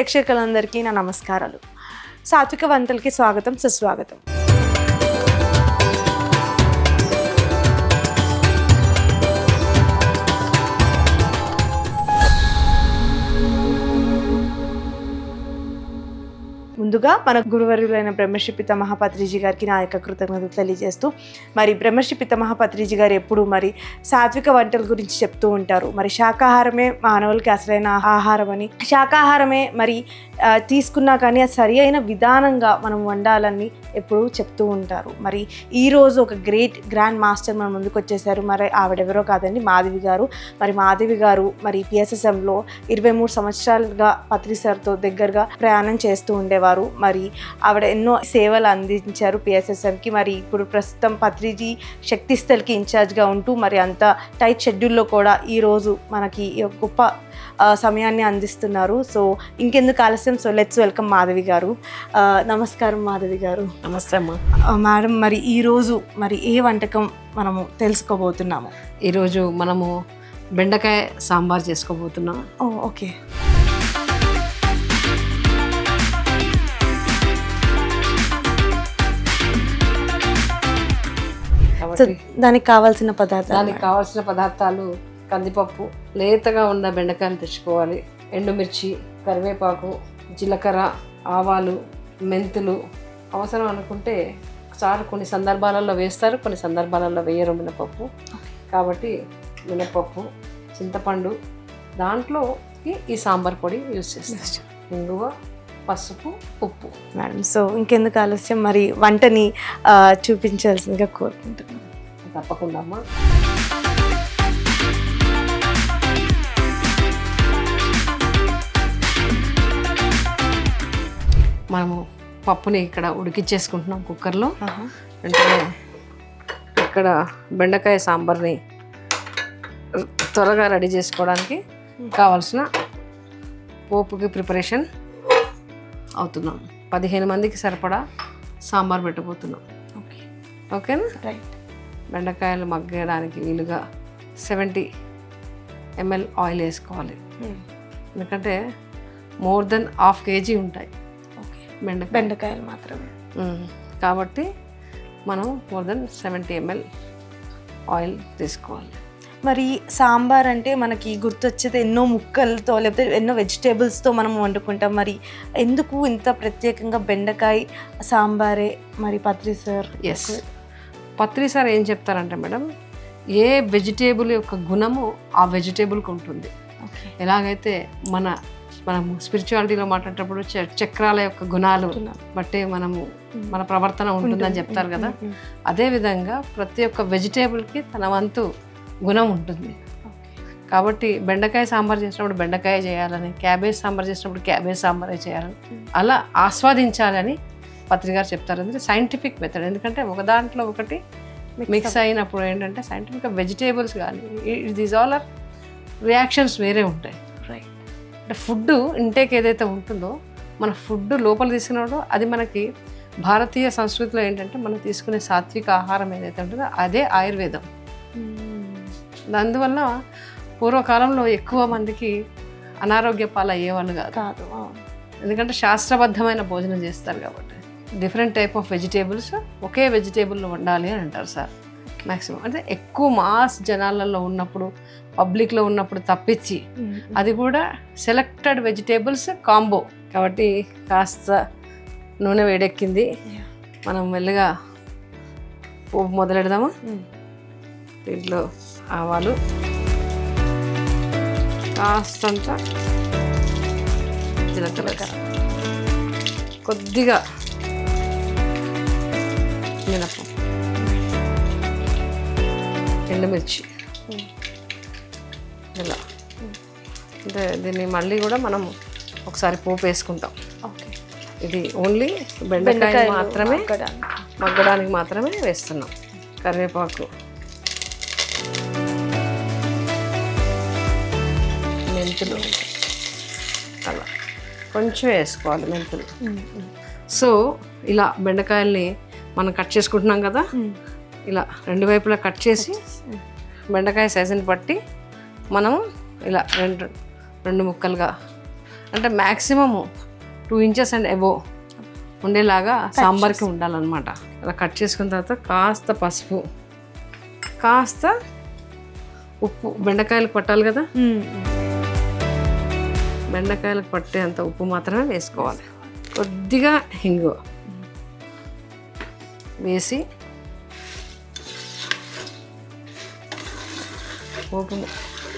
ప్రేక్షకులందరికీ నా నమస్కారాలు. సాత్విక వంటలకి స్వాగతం సుస్వాగతం. ముందుగా మన గురువర్యులైన బ్రహ్మశ్రీ పితామహ పత్రిజీ గారికి నా యొక్క కృతజ్ఞతలు తెలియజేస్తూ మరి బ్రహ్మశ్రీ పితామహ పత్రిజీ గారు ఎప్పుడు మరి సాత్విక వంటల గురించి చెప్తూ ఉంటారు. మరి శాకాహారమే మానవులకి అసలైన ఆహారం అని శాకాహారమే మరి తీసుకున్నా కానీ అది సరి అయిన విధానంగా మనం వండాలని ఎప్పుడు చెప్తూ ఉంటారు. మరి ఈరోజు ఒక గ్రేట్ గ్రాండ్ మాస్టర్ మన ముందుకు వచ్చేసారు. మరి ఆవిడెవరో కాదండి మాధవి గారు. మరి మాధవి గారు మరి పిఎస్ఎస్ఎంలో ఇరవై మూడు సంవత్సరాలుగా పత్రి సార్తో దగ్గరగా ప్రయాణం చేస్తూ ఉండేవారు. మరి ఆవిడ ఎన్నో సేవలు అందించారు పిఎస్ఎస్ఎంకి మరి ఇప్పుడు ప్రస్తుతం పత్రిజీ శక్తిస్థల్కి ఇన్ఛార్జ్గా ఉంటూ మరి అంత టైట్ షెడ్యూల్లో కూడా ఈరోజు మనకి గొప్ప సమయాన్ని అందిస్తున్నారు. సో ఇంకెందుకు ఆలస్యం? సో లెట్స్ వెల్కమ్ మాధవి గారు. నమస్కారం మాధవి గారు. నమస్తే మేడం మరి ఈరోజు మరి ఏ వంటకం మనము తెలుసుకోబోతున్నాము? ఈరోజు మనము బెండకాయ సాంబార్ చేసుకోబోతున్నాం. ఓకే. కాబట్టి దానికి కావాల్సిన పదార్థాలు దానికి కావాల్సిన పదార్థాలు కందిపప్పు లేతగా ఉన్న బెండకాయలు తెచ్చుకోవాలి. ఎండుమిర్చి కరివేపాకు జీలకర్ర ఆవాలు మెంతులు. అవసరం అనుకుంటే సార్ కొన్ని సందర్భాలలో వేస్తారు కొన్ని సందర్భాలలో వేయరు మినపప్పు. కాబట్టి మినపప్పు చింతపండు దాంట్లోకి ఈ సాంబార్ పొడి యూస్ చేస్తారు. ఇంగువ పసుపు ఉప్పు. మేడం సో ఇంకెందుకు ఆలస్యం? మరి వంటని చూపించాల్సిందిగా కోరుకుంటున్నాను తప్పకుండా అమ్మా మనము పప్పుని ఇక్కడ ఉడికిచ్చేసుకుంటున్నాం కుక్కర్లో. అంటే ఇక్కడ బెండకాయ సాంబార్ని త్వరగా రెడీ చేసుకోవడానికి కావాల్సిన పోపుకి ప్రిపరేషన్ అవుతున్నాం. పదిహేను మందికి సరిపడా సాంబార్ పెట్టబోతున్నాం. ఓకే ఓకేనా? రైట్ బెండకాయలు మగ్గడానికి వీలుగా సెవెంటీ ఎంఎల్ ఆయిల్ వేసుకోవాలి. ఎందుకంటే మోర్ దెన్ హాఫ్ కేజీ ఉంటాయి. ఓకే బెండకాయ బెండకాయలు మాత్రమే. మ్మ్. కాబట్టి మనం more than seventy ML oil తీసుకోవాలి. మరి సాంబార్ అంటే మనకి గుర్తొచ్చేది ఎన్నో ముక్కలతో లేకపోతే ఎన్నో వెజిటేబుల్స్తో మనం వండుకుంటాం. మరి ఎందుకు ఇంత ప్రత్యేకంగా బెండకాయ సాంబారే? మరి Patri sir yes Patri sir ఏం చెప్తారంటే మేడం ఏ వెజిటేబుల్ యొక్క గుణము ఆ వెజిటేబుల్కి ఉంటుంది. ఎలాగైతే మన మనము స్పిరిచువాలిటీలో మాట్లాడేటప్పుడు చ- చక్రాల యొక్క గుణాలు బట్టే మనము మన ప్రవర్తన ఉంటుందని చెప్తారు కదా. అదేవిధంగా ప్రతి ఒక్క వెజిటేబుల్కి తన వంతు గుణం ఉంటుంది. కాబట్టి బెండకాయ సాంబార్ చేసినప్పుడు బెండకాయ చేయాలని క్యాబేజ్ సాంబార్ చేసినప్పుడు క్యాబేజ్ సాంబారే చేయాలని అలా ఆస్వాదించాలని పత్రిక గారు చెప్తారు. ఎందుకంటే సైంటిఫిక్ మెథడ్ ఎందుకంటే ఒక దాంట్లో ఒకటి మిక్స్ అయినప్పుడు ఏంటంటే సైంటిఫిక్గా వెజిటేబుల్స్ కానీ దీస్ ఆల్ ఆర్ రియాక్షన్స్ వేరే ఉంటాయి. రైట్ అంటే ఫుడ్ ఇంటేక్ ఏదైతే ఉంటుందో మన ఫుడ్ లోపల తీసుకున్నప్పుడు అది మనకి భారతీయ సంస్కృతిలో ఏంటంటే మనం తీసుకునే సాత్విక ఆహారం ఏదైతే ఉంటుందో అదే ఆయుర్వేదం. అందువల్ల పూర్వకాలంలో ఎక్కువ మందికి అనారోగ్య పాలు అయ్యేవాళ్ళు కాదు కాదు. ఎందుకంటే శాస్త్రబద్ధమైన భోజనం చేస్తారు కాబట్టి. డిఫరెంట్ టైప్ ఆఫ్ వెజిటేబుల్స్ ఒకే వెజిటేబుల్లో వండాలి అని అంటారు సార్. మ్యాక్సిమం అంటే ఎక్కువ మాస్ జనాలలో ఉన్నప్పుడు పబ్లిక్లో ఉన్నప్పుడు తప్పించి అది కూడా సెలెక్టెడ్ వెజిటేబుల్స్ కాంబో కాబట్టి కాస్త నూనె వేడెక్కింది. మనం మెల్లగా పోపు మొదలెడదామా. దీంట్లో ఆవాలు కాస్తంత జీలకర్ర. కొద్దిగా మినపప్పు ఎండుమిర్చి. మ్మ్. ఇలా. అంటే దీన్ని మళ్ళీ కూడా మనం ఒకసారి పోపు వేసుకుంటాం. ఇది ఓన్లీ బెండకాయ మాత్రమే. మగ్గడానికి మాత్రమే వేస్తున్నాం. కరివేపాకు. మెంతులు అలా. కొంచెం వేసుకోవాలి మెంతులు. సో ఇలా బెండకాయల్ని మనం కట్ చేసుకుంటున్నాం కదా. ఇలా రెండు వైపులా కట్ చేసి. బెండకాయ సైజుని బట్టి మనం ఇలా రెండు రెండు ముక్కలుగా అంటే maximum two inches and above ఉండేలాగా సాంబార్కి ఉండాలన్నమాట. అలా కట్ చేసుకున్న తర్వాత కాస్త పసుపు కాస్త ఉప్పు బెండకాయలకు పట్టాలి కదా? బెండకాయలకు పట్టేంత ఉప్పు మాత్రమే వేసుకోవాలి. కొద్దిగా హింగు వేసి పోపు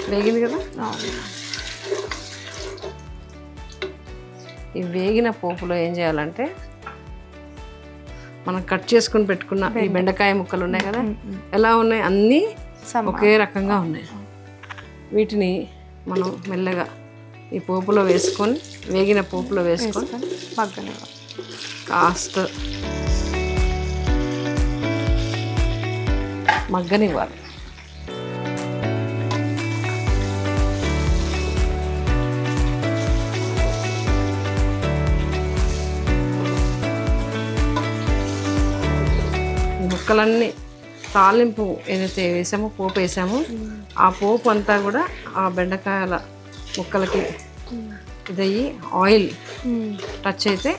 వేగింది కదా? ఈ వేగిన పోపులో ఏం చేయాలంటే మనం కట్ చేసుకుని పెట్టుకున్న ఈ బెండకాయ ముక్కలు ఉన్నాయి కదా? ఎలా ఉన్నాయి? అన్నీ ఒకే రకంగా ఉన్నాయి. వీటిని మనం మెల్లగా ఈ పోపులో వేసుకొని వేగిన పోపులో వేసుకొని మగ్గన కాస్త మగ్గనివ్వాలి. ముక్కలన్నీ తాలింపు ఏదైతే వేసామో పోపు వేసామో ఆ పోపు అంతా కూడా ఆ బెండకాయల ముక్కలకి ఇదయ్యి ఆయిల్ టచ్ అయితే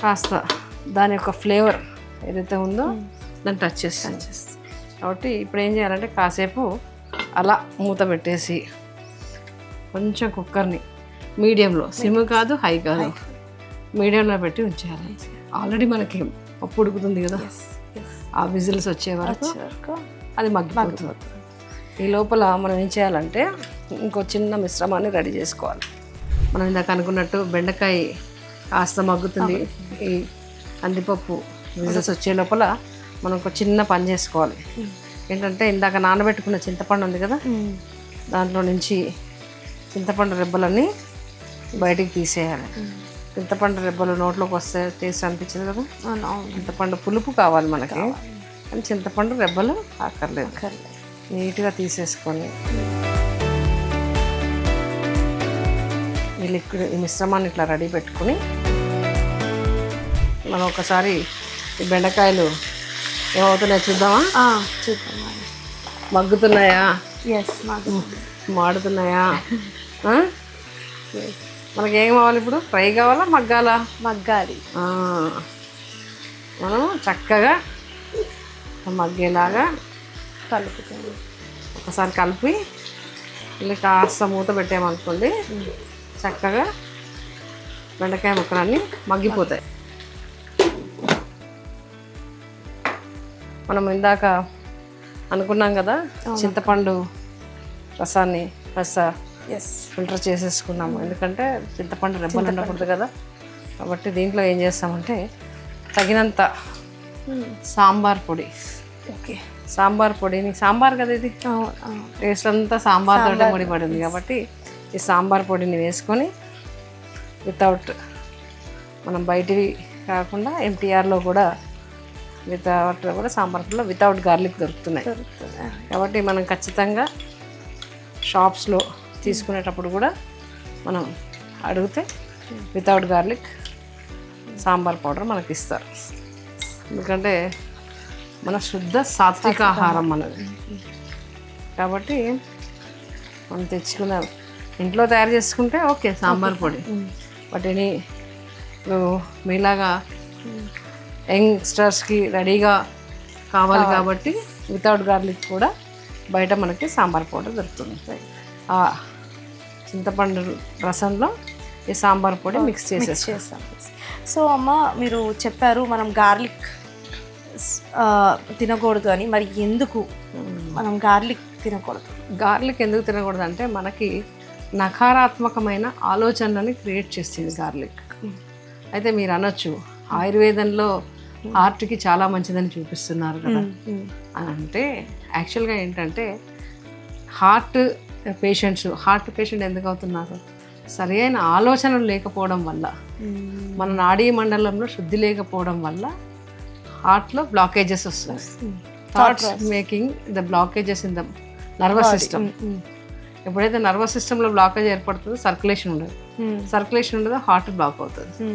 కాస్త దాని యొక్క ఫ్లేవర్ ఏదైతే ఉందో దాన్ని టచ్ చేస్తాను కాబట్టి ఇప్పుడు ఏం చేయాలంటే కాసేపు అలా మూత పెట్టేసి కొంచెం కుక్కర్ని మీడియంలో సిమ్ కాదు హై కాదు మీడియంలో పెట్టి ఉంచేయాలి. ఆల్రెడీ మనకి పప్పు ఉడుకుతుంది కదా. ఆ విజిల్స్ వచ్చే వరకు అది మగ్గిపోతుంది. ఈ లోపల మనం ఏం చేయాలంటే ఇంకో చిన్న మిశ్రమాన్ని రెడీ చేసుకోవాలి. మనం ఇందాక అనుకున్నట్టు బెండకాయ కాస్త మగ్గుతుంది. ఈ కందిపప్పు విజిల్స్ వచ్చే లోపల మనం ఒక చిన్న పని చేసుకోవాలి. ఏంటంటే ఇందాక నానబెట్టుకున్న చింతపండు ఉంది కదా? దాంట్లో నుంచి చింతపండు రెబ్బలన్నీ బయటికి తీసేయాలి. చింతపండు రెబ్బలు నోట్లోకి వస్తే టేస్ట్ అనిపించింది కదా? చింతపండు పులుపు కావాలి మనకి. కానీ చింతపండు రెబ్బలు అక్కర్లేదు. నీట్గా తీసేసుకొని ఈ లిక్విడ్ ఈ మిశ్రమాన్ని ఇట్లా రెడీ పెట్టుకొని మనం ఒకసారి ఈ బెండకాయలు ఏమవుతున్నాయో చూద్దామా? చూద్దాం. మగ్గుతున్నాయా? ఎస్ మాడుతున్నాయా? మనకి ఏం కావాలి ఇప్పుడు? ఫ్రై కావాలా మగ్గాలా? మగ్గాలి. మనం చక్కగా మగ్గేలాగా కలుపుతుంది ఒకసారి కలిపి ఇలా కాస్త మూత పెట్టామనుకోండి చక్కగా బెండకాయ ముక్కలన్నీ మగ్గిపోతాయి. మనం ఇందాక అనుకున్నాం కదా చింతపండు రసాన్ని రస ఫిల్టర్ చేసేసుకున్నాము. ఎందుకంటే చింతపండు రెబ్బలు ఉండకూడదు కదా. కాబట్టి దీంట్లో ఏం చేస్తామంటే తగినంత సాంబార్ పొడి. ఓకే. సాంబార్ పొడిని సాంబార్ కదా ఇది? టేస్ట్ అంతా సాంబార్. తోటి ముడిపడింది కాబట్టి ఈ సాంబార్ పొడిని వేసుకొని వితౌట్ మనం బయటివి కాకుండా ఎంటీఆర్లో కూడా వితౌట్ కూడా సాంబార్ పొడిలో వితౌట్ గార్లిక్ దొరుకుతున్నాయి. కాబట్టి మనం ఖచ్చితంగా షాప్స్లో తీసుకునేటప్పుడు కూడా మనం అడిగితే వితౌట్ గార్లిక్ సాంబార్ పౌడర్ మనకి ఇస్తారు. ఎందుకంటే మన శుద్ధ సాత్విక ఆహారం మనది. కాబట్టి మనం తెచ్చుకున్న ఇంట్లో తయారు చేసుకుంటే ఓకే సాంబార్ పొడి. బట్ ఎనీ ఇప్పుడు మీలాగా యంగ్స్టర్స్కి రెడీగా కావాలి కాబట్టి వితౌట్ గార్లిక్ కూడా బయట మనకి సాంబార్ పౌడర్ దొరుకుతుంది. ఆ చింతపండు రసంలో ఈ సాంబార్ పొడి మిక్స్ చేసేసి చేస్తాం. సో అమ్మ మీరు చెప్పారు మనం గార్లిక్ తినకూడదు అని. మరి ఎందుకు మనం గార్లిక్ తినకూడదు? గార్లిక్ ఎందుకు తినకూడదు అంటే మనకి నకారాత్మకమైన ఆలోచనలని క్రియేట్ చేస్తుంది గార్లిక్. అయితే మీరు అనొచ్చు ఆయుర్వేదంలో హార్ట్కి చాలా మంచిదని చూపిస్తున్నారు కదా. అని అంటే యాక్చువల్గా ఏంటంటే హార్ట్ పేషెంట్స్ హార్ట్ పేషెంట్ ఎందుకు అవుతున్నారు? సరి అయిన ఆలోచనలు లేకపోవడం వల్ల మన నాడీ మండలంలో శుద్ధి లేకపోవడం వల్ల హార్ట్లో బ్లాకేజెస్ వస్తున్నాయి. Thoughts making the blockages in the nervous system ఎప్పుడైతే నర్వస్ సిస్టంలో బ్లాకేజ్ ఏర్పడుతుందో సర్క్యులేషన్ ఉండదు. సర్క్యులేషన్ ఉండదో హార్ట్ బ్లాక్ అవుతుంది.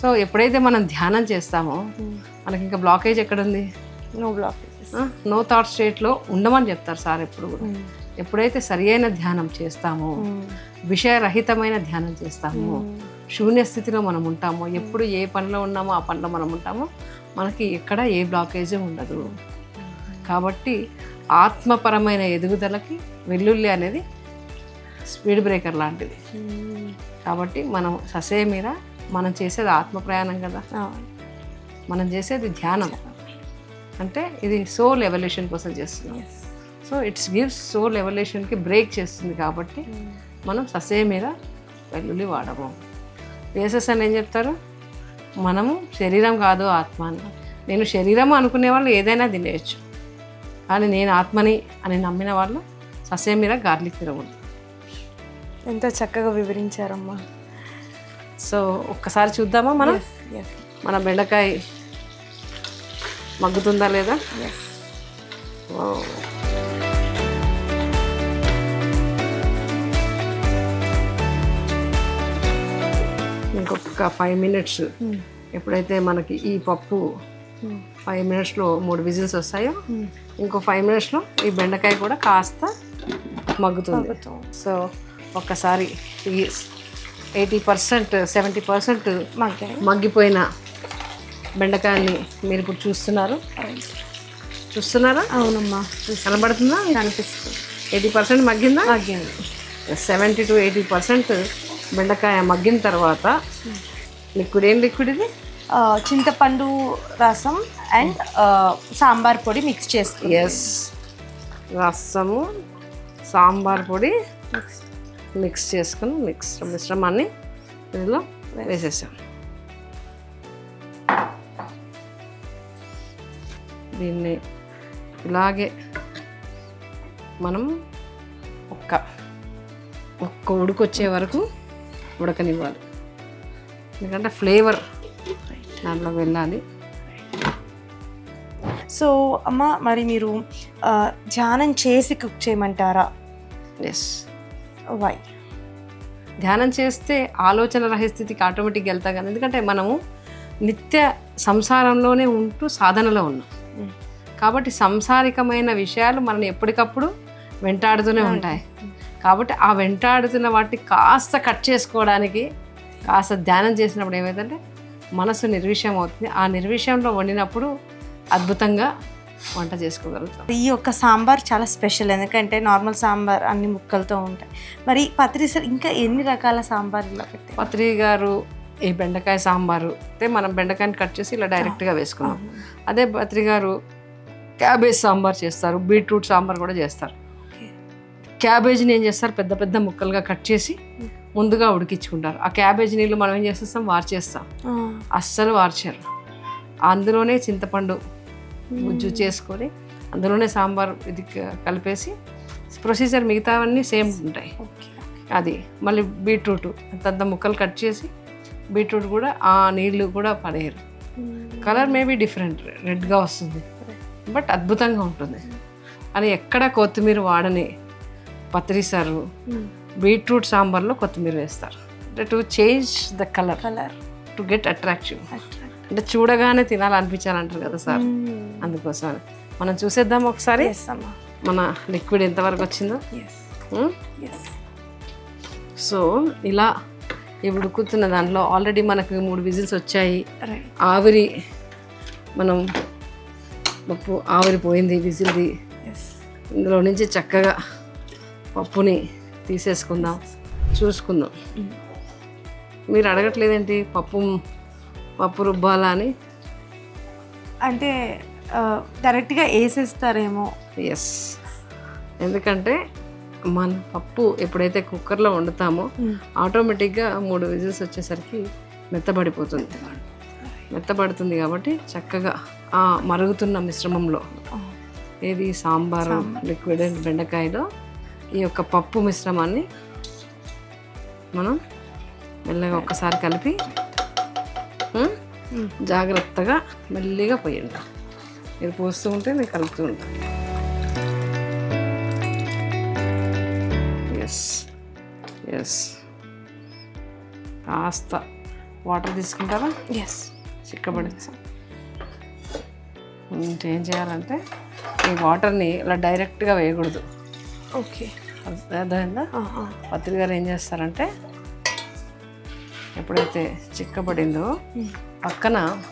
సో ఎప్పుడైతే మనం ధ్యానం చేస్తామో మనకి ఇంకా బ్లాకేజ్ ఎక్కడుంది? నో బ్లాక్ నో థాట్ స్టేట్లో ఉండమని చెప్తారు సార్ ఎప్పుడు కూడా. ఎప్పుడైతే సరియైన ధ్యానం చేస్తామో విషయరహితమైన ధ్యానం చేస్తామో శూన్య స్థితిలో మనం ఉంటామో ఎప్పుడు ఏ పనిలో ఉన్నామో ఆ పనిలో మనం ఉంటామో మనకి ఎక్కడ ఏ బ్లాకేజ్ ఉండదు. కాబట్టి ఆత్మపరమైన ఎదుగుదలకి వెల్లుల్లి అనేది స్పీడ్ బ్రేకర్ లాంటిది. కాబట్టి మనం ససేమిరా మనం చేసేది ఆత్మ ప్రయాణం కదా మనం చేసేది ధ్యానం. అంటే ఇది సోల్ ఎవల్యూషన్ కోసం చేస్తున్నాం. సో ఇట్స్ గివ్స్ సోల్ ఎవల్యూషన్కి బ్రేక్ చేస్తుంది కాబట్టి మనం ససేమిరా వెల్లుల్లి వాడము. వేసెస్ అని ఏం చెప్తారు? మనము శరీరం కాదు ఆత్మ అని. నేను శరీరం అనుకునే వాళ్ళు ఏదైనా తినేయచ్చు. కానీ నేను ఆత్మని అని నమ్మిన వాళ్ళు ససేమిరా గార్లిక్ తినకూడదు. ఎంతో చక్కగా వివరించారమ్మా. సో ఒక్కసారి చూద్దామా మనం? మన బెండకాయ మగ్గుతుందా లేదా. ఇంకొక ఫైవ్ మినిట్స్ ఎప్పుడైతే మనకి ఈ పప్పు ఫైవ్ మినిట్స్లో మూడు విజిల్స్ వస్తాయో ఇంకో ఫైవ్ మినిట్స్లో ఈ బెండకాయ కూడా కాస్త మగ్గుతుంది. సో ఒక్కసారి ఈ ఎయిటీ పర్సెంట్ సెవెంటీ పర్సెంట్ మగ్గిపోయిన బెండకాయని మీరు ఇప్పుడు చూస్తున్నారు. చూస్తున్నారా? అవునమ్మా. కనబడుతుందా? కనిపిస్తుంది. ఎయిటీ పర్సెంట్ మగ్గిందా? మగ్గింది. సెవెంటీ టు ఎయిటీ పర్సెంట్ బెండకాయ మగ్గిన తర్వాత లిక్విడ్ ఏం లిక్విడ్ ఇది? చింతపండు రసం అండ్ సాంబార్ పొడి మిక్స్ చేసుకుని ఎస్ రసము సాంబార్ పొడి మిక్స్ చేసుకుని మిక్స్ మిశ్రమాన్ని ఇందులో వేసేసాం. దీన్ని ఇలాగే మనం ఒక్క ఒక్క ఉడుకొచ్చే వరకు ఉడకనివ్వాలి. ఎందుకంటే ఫ్లేవర్ దాంట్లో వెళ్ళాలి. సో అమ్మ మరి మీరు ధ్యానం చేసి కుక్ చేయమంటారా? ఎస్ వై ధ్యానం చేస్తే ఆలోచన రహిస్థితికి ఆటోమేటిక్గా వెళ్తా కానీ ఎందుకంటే మనము నిత్య సంసారంలోనే ఉంటూ సాధనలో ఉన్నాం. Mm. కాబట్టి సంసారికమైన విషయాలు మనల్ని ఎప్పటికప్పుడు వెంటాడుతూనే ఉంటాయి. కాబట్టి ఆ వెంటాడుతున్న వాటిని కాస్త కట్ చేసుకోవడానికి కాస్త ధ్యానం చేసినప్పుడు ఏమైందంటే మనసు నిర్విషయం అవుతుంది. ఆ నిర్విషయంలో వండినప్పుడు అద్భుతంగా వంట చేసుకోగలుగుతాం. ఈ యొక్క సాంబార్ చాలా స్పెషల్. ఎందుకంటే నార్మల్ సాంబార్ అన్ని ముక్కలతో ఉంటాయి. మరి పత్రిసలు ఇంకా ఎన్ని రకాల సాంబార్ ఇలా పెట్టారు పత్రి గారు ఈ బెండకాయ సాంబారు అయితే మనం బెండకాయని కట్ చేసి ఇలా డైరెక్ట్గా వేసుకున్నాం అదే పత్రి గారు క్యాబేజ్ సాంబార్ చేస్తారు. బీట్రూట్ సాంబార్ కూడా చేస్తారు. క్యాబేజీని ఏం చేస్తారు? పెద్ద పెద్ద ముక్కలుగా కట్ చేసి ముందుగా ఉడికించుకుంటారు. ఆ క్యాబేజ్ నీళ్ళు మనం ఏం చేసేస్తాం? వార్చేస్తాం. అస్సలు వార్చారు. అందులోనే చింతపండు గుజ్జు చేసుకొని అందులోనే సాంబార్ ఇది కలిపేసి ప్రొసీజర్ మిగతావన్నీ సేమ్ ఉంటాయి. అది మళ్ళీ బీట్రూట్ అంతంత ముక్కలు కట్ చేసి బీట్రూట్ కూడా ఆ నీళ్ళు కూడా పడేయరు. కలర్ మేబీ డిఫరెంట్ రెడ్గా వస్తుంది. బట్ అద్భుతంగా ఉంటుంది. అని ఎక్కడ కొత్తిమీర వాడని పత్రిసారు బీట్రూట్ సాంబార్లో కొత్తిమీర వేస్తారు. అంటే to change the colour. Colour. To get attractive. అంటే చూడగానే తినాలనిపించాలంటారు కదా సార్? Hmm. అందుకోసం మనం చూసేద్దాం ఒకసారి. మన లిక్విడ్ ఎంతవరకు వచ్చిందో? ఎస్ సో ఇలా ఈ ఉడుకుతున్న దాంట్లో ఆల్రెడీ మనకు మూడు విజిల్స్ వచ్చాయి. ఆవిరి మనం పప్పు ఆవిరి పోయింది విజిల్ది. ఇందులో నుంచి చక్కగా పప్పుని తీసేసుకుందాం. చూసుకుందాం. మీరు అడగట్లేదేంటి? పప్పు పప్పు రుబ్బాలా అని అంటే డైరెక్ట్గా వేసేస్తారేమో. ఎస్ ఎందుకంటే మన పప్పు ఎప్పుడైతే కుక్కర్లో వండుతామో ఆటోమేటిక్గా మూడు విజిల్స్ వచ్చేసరికి మెత్తబడిపోతుంది. మెత్తబడుతుంది కాబట్టి చక్కగా ఆ మరుగుతున్న మిశ్రమంలో. ఏది? సాంబారు లిక్విడ్ అండ్ బెండకాయలో ఈ యొక్క పప్పు మిశ్రమాన్ని మనం మెల్లగా ఒక్కసారి కలిపి జాగ్రత్తగా మెల్లిగా పోయండి. మీరు పోస్తూ ఉంటే నేను కలుపుతూ ఉంటాను ఎస్ ఎస్ కాస్త వాటర్ తీసుకుంటారా ఎస్ చిక్కబడి ఇంకేం చేయాలంటే ఈ వాటర్ని ఇలా డైరెక్ట్గా వేయకూడదు. ఓకే అర్థమైందా? పత్రి గారు ఏం చేస్తారంటే ఎప్పుడైతే చిక్కబడిందో పక్కన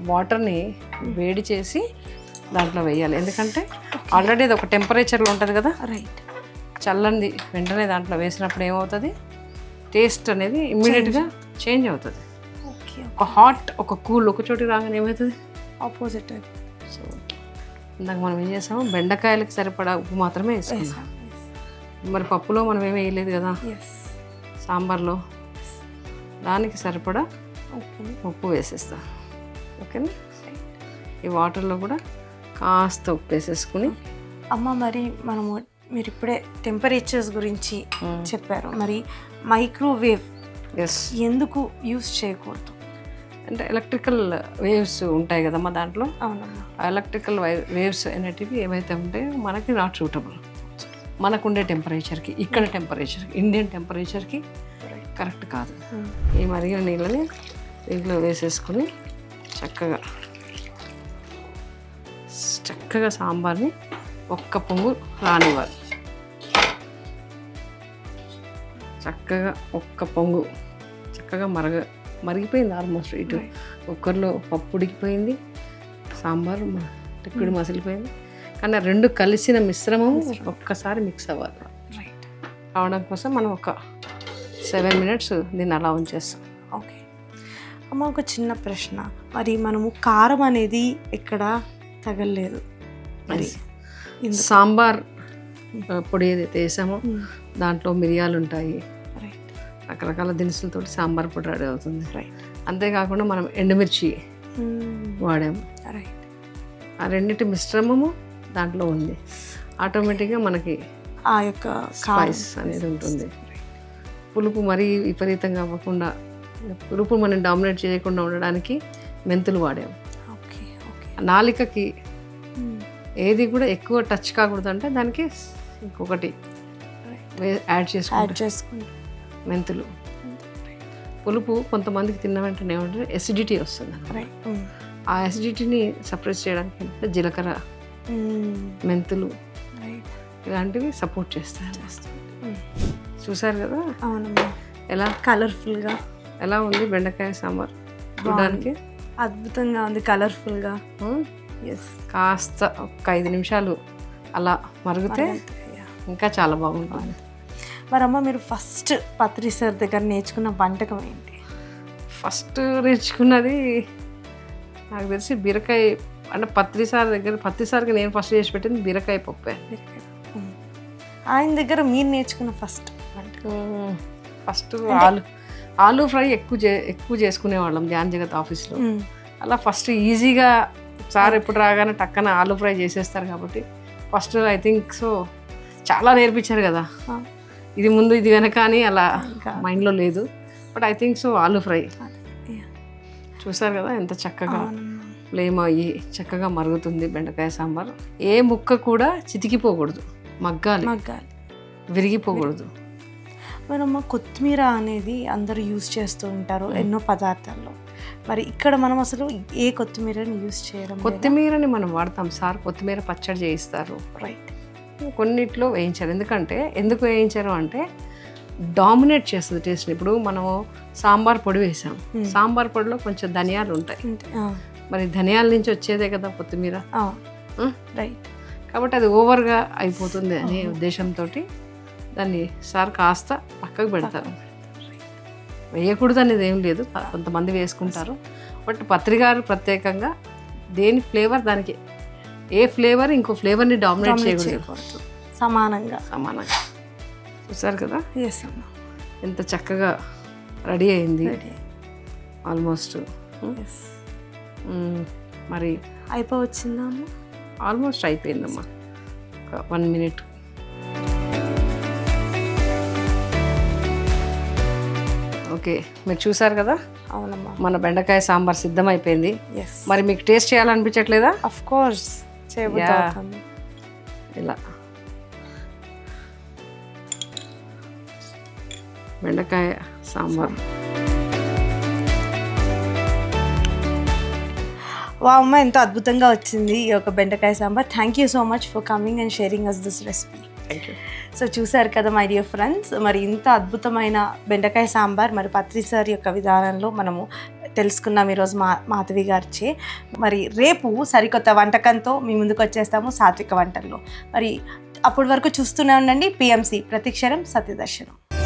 వాటర్ని వేడి చేసి దాంట్లో వేయాలి. ఎందుకంటే ఆల్రెడీ అది ఒక టెంపరేచర్లో ఉంటుంది కదా. రైట్ చల్లంది వెంటనే దాంట్లో వేసినప్పుడు ఏమవుతుంది? టేస్ట్ అనేది ఇమ్మీడియట్గా చేంజ్ అవుతుంది. ఒక హాట్ ఒక కూల్ ఒక చోటి రాగానే ఏమవుతుంది? ఆపోజిట్ సో ఇందాక మనం ఏం చేసాము? బెండకాయలకి సరిపడా ఉప్పు మాత్రమే వేసుకున్నాం. మరి పప్పులో మనం ఏమీ వేయలేదు కదా? సాంబార్లో దానికి సరిపడా ఉప్పు వేసేస్తా. ఓకేనా? ఈ వాటర్లో కూడా కాస్త ఉప్పు వేసేసుకుని అమ్మ మరి మనము మీరు ఇప్పుడే టెంపరేచర్స్ గురించి చెప్పారు. మరి మైక్రోవేవ్ ఎస్ ఎందుకు యూస్ చేయకూడదు? అంటే ఎలక్ట్రికల్ వేవ్స్ ఉంటాయి కదమ్మా దాంట్లో. అవునమ్మా. ఆ ఎలక్ట్రికల్ వేవ్స్ అనేటివి ఏవైతే ఉంటాయో మనకి నాట్ సూటబుల్ మనకుండే టెంపరేచర్కి ఇక్కడ టెంపరేచర్కి ఇండియన్ టెంపరేచర్కి కరెక్ట్ కాదు. ఈ మరిగిన నీళ్ళని దీంట్లో వేసేసుకుని చక్కగా చక్కగా సాంబార్ని ఒక్క పొంగు రానివ్వాలి. చక్కగా ఒక్క పొంగు. చక్కగా మరగ మరిగిపోయింది ఆల్మోస్ట్ ఇటు. కుక్కర్లో పప్పు ఉడికిపోయింది సాంబార్ లిక్విడ్ మసిలిపోయింది. కానీ రెండు కలిసిన మిశ్రమం ఒక్కసారి మిక్స్ అవ్వాలి. రైట్ అవడం కోసం మనం ఒక సెవెన్ మినిట్స్ దీన్ని అలా ఉంచేస్తాం ఓకే అమ్మ ఒక చిన్న ప్రశ్న. మరి మనము కారం అనేది ఇక్కడ తగలలేదు? మరి? సాంబార్ ఆ, పొడి ఏదైతే వేసామో Hmm. దాంట్లో మిరియాలు ఉంటాయి. రైట్ రకరకాల దినుసులతో సాంబార్ పొడి రెడీ అవుతుంది. రైట్ అంతేకాకుండా మనం ఎండుమిర్చి వాడాము. రైట్ ఆ రెండింటి మిశ్రమము దాంట్లో ఉంది. ఆటోమేటిక్గా మనకి ఆ యొక్క స్పైస్ అనేది ఉంటుంది. పులుపు మరీ విపరీతంగా అవ్వకుండా పులుపు మనం డామినేట్ చేయకుండా ఉండడానికి మెంతులు ఓకే నాలికకి ఏది కూడా ఎక్కువ టచ్ కాకూడదు అంటే దానికి ఇంకొకటి యాడ్ చేసుకుంటాం. మెంతులు. పులుపు కొంతమందికి తిన్న వెంటనే ఏమంటే ఎసిడిటీ వస్తుంది రైట్ ఆ ఎసిడిటీని సప్రెస్ చేయడానికి జీలకర్ర మెంతులు రైట్ ఇలాంటివి సపోర్ట్ చేస్తాయి చూసారు కదా? అవునమ్మా. ఎలా? కలర్ఫుల్గా ఎలా ఉంది బెండకాయ సాంబార్ చూడడానికి? అద్భుతంగా ఉంది కలర్ఫుల్గా ఎస్ కాస్త ఒక ఐదు నిమిషాలు అలా మరిగితే ఇంకా చాలా బాగుంటుంది. మరి అమ్మ మీరు ఫస్ట్ పత్రి సార్ దగ్గర నేర్చుకున్న వంటకం ఏంటి? ఫస్ట్ నేర్చుకున్నది నాకు తెలిసి బీరకాయ అంటే పత్రిసారి దగ్గర పత్రిసారికి నేను ఫస్ట్ చేసి పెట్టింది బీరకాయ పప్పే. ఆయన దగ్గర మీరు నేర్చుకున్న ఫస్ట్ ఫస్ట్ ఆలు ఆలు ఫ్రై ఎక్కువ చే ఎక్కువ చేసుకునేవాళ్ళం ధ్యాన్ జగత్ ఆఫీస్లో. అలా ఫస్ట్ ఈజీగా సార్ ఎప్పుడు రాగానే టక్కన ఆలు ఫ్రై చేసేస్తారు కాబట్టి ఫస్ట్ ఐ థింక్ సో చాలా నేర్పించారు కదా. ఇది ముందు ఇది వెనక అని అలా మైండ్లో లేదు. But I think so aloo fry. చూసారు కదా ఎంత చక్కగా. ఫ్లేమ్ అయ్యి చక్కగా మరుగుతుంది బెండకాయ సాంబార్. ఏ ముక్క కూడా చితికిపోకూడదు. మగ్గాలి. మగ్గాలి. విరిగిపోకూడదు. మనమ్మ కొత్తిమీర అనేది అందరూ యూజ్ చేస్తూ ఉంటారు ఎన్నో పదార్థాల్లో. మరి ఇక్కడ మనం అసలు ఏ కొత్తిమీరని యూజ్ చేయడం కొత్తిమీరని మనం వాడతాం సార్. కొత్తిమీర పచ్చడి చేయిస్తారు. రైట్ కొన్నిట్లో వేయించారు. ఎందుకంటే ఎందుకు వేయించారు అంటే డామినేట్ చేస్తుంది టేస్ట్ ఇప్పుడు మనము సాంబార్ పొడి వేసాం. సాంబార్ పొడిలో కొంచెం ధనియాలు ఉంటాయి. మరి ధనియాల నుంచి వచ్చేదే కదా కొత్తిమీర? రైట్ కాబట్టి అది ఓవర్గా అయిపోతుంది అనే ఉద్దేశంతో దాన్ని సార్ కాస్త పక్కకు పెడతారు. వేయకూడదు అనేది ఏం లేదు. కొంతమంది వేసుకుంటారు. బట్ పత్రికారు ప్రత్యేకంగా దేని ఫ్లేవర్ దానికి? ఏ ఫ్లేవర్ ఇంకో ఫ్లేవర్ని డామినేట్ చేయకూడదు. సమానంగా. సమానంగా. చూసారు కదా? ఎస్ అమ్మ. ఎంత చక్కగా రెడీ అయింది. ఆల్మోస్ట్. మరి అయిపోవచ్చిందా ఆల్మోస్ట్ అయిపోయిందమ్మా. ఒక వన్ మినిట్ ఓకే మీరు చూసారు కదా? అవునమ్మా. మన బెండకాయ సాంబార్ సిద్ధమైపోయింది. ఎస్ మరి మీకు టేస్ట్ చేయాలనిపించట్లేదా? అఫ్ కోర్స్ ఇలా. బెండకాయ సాంబార్. వా అమ్మ ఎంతో అద్భుతంగా వచ్చింది ఈ యొక్క బెండకాయ sambar. Thank you so much for coming and sharing us this recipe so చూసారు కదా మై డియర్ ఫ్రెండ్స్ మరి ఇంత అద్భుతమైన బెండకాయ సాంబార్ మరి పత్రి సార్ యొక్క విధానంలో మనము తెలుసుకున్నాం ఈరోజు మా మాధవి గారిచే. మరి రేపు సరికొత్త వంటకంతో మీ ముందుకు వచ్చేస్తాము సాత్విక వంటల్లో. మరి అప్పటి వరకు చూస్తూనే ఉండండి పిఎంసి ప్రతిక్షణం సత్యదర్శనం.